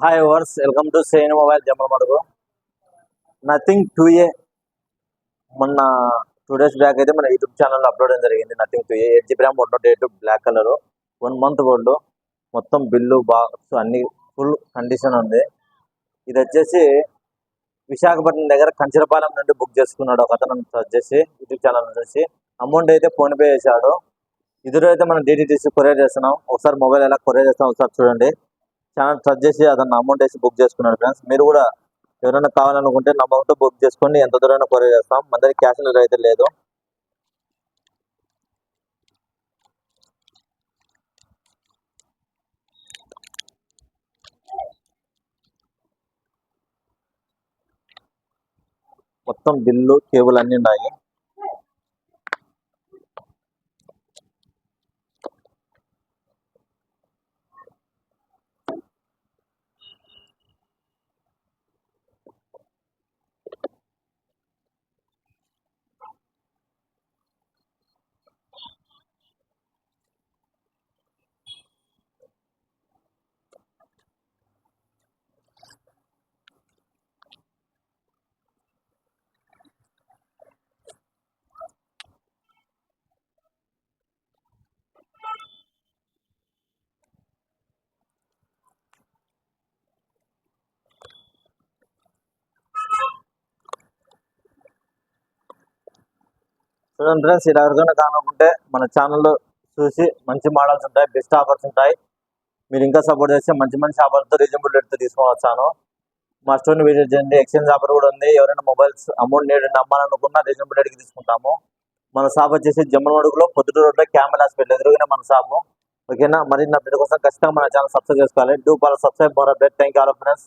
Hi verse welcome to Sen mobile Jammalamadugu Nothing two ఏ మొన్న two days back అయితే మన YouTube ఛానల్లో అప్లోడ్ చేయడం జరిగింది. Nothing two A eight GB RAM one twenty eight black colour one month gold మొత్తం bill box అన్ని full condition ఉంది. ఇది వచ్చేసి విశాఖపట్నం దగ్గర కంచరపాలెం నుండి బుక్ చేసుకున్నాడు ఒక అతను. వచ్చేసి యూట్యూబ్ ఛానల్ వచ్చేసి అమౌంట్ అయితే ఫోన్పే చేశాడు. ఇద్దరు అయితే మనం డీటీటీసీ కొరియర్ చేస్తున్నాం. ఒకసారి మొబైల్ ఎలా కొరియర్ చేస్తాం ఒకసారి చూడండి. ఛానల్ సెర్చ్ చేసి అతను అమౌంట్ వేసి బుక్ చేసుకున్నాడు ఫ్రెండ్స్. మీరు కూడా ఎవరైనా కావాలనుకుంటే నా అమౌంట్ బుక్ చేసుకోండి ఎంత దూరైనా కొరియర్ చేస్తాం. మన దగ్గర క్యాష్ డెలివరీ అయితే లేదు. మొత్తం బిల్లు కేబుల్ అన్నీ ఉన్నాయి. చూడండి ఫ్రెండ్స్ ఇలా ఎవరికైనా కానుకుంటే మన ఛానల్లో చూసి మంచి మోడల్స్ ఉంటాయి బెస్ట్ ఆఫర్స్ ఉంటాయి. మీరు ఇంకా సపోర్ట్ చేస్తే మంచి మంచి ఆఫర్తో రీజనబుల్ రేట్తో తీసుకోవచ్చాను మా స్టోర్ని విజిట్ చేయండి ఎక్స్చేంజ్ ఆఫర్ కూడా ఉంది. ఎవరైనా మొబైల్స్ అమౌంట్ నేడు అమ్మాలనుకున్నా రీజనబుల్ రేట్కి తీసుకుంటాము. మన షాప్ వచ్చేసి జమ్మలమడుగులో పొద్దుటూరు రోడ్లో క్యామెల్ హాస్పిటల్ ఎదురుగానే మన షాపు ఓకేనా? మరి నా బిడ్డ కోసం ఖచ్చితంగా మన ఛానల్ సబ్స్క్రైబ్ చేసుకోవాలి. Do follow subscribe more update thank you all friends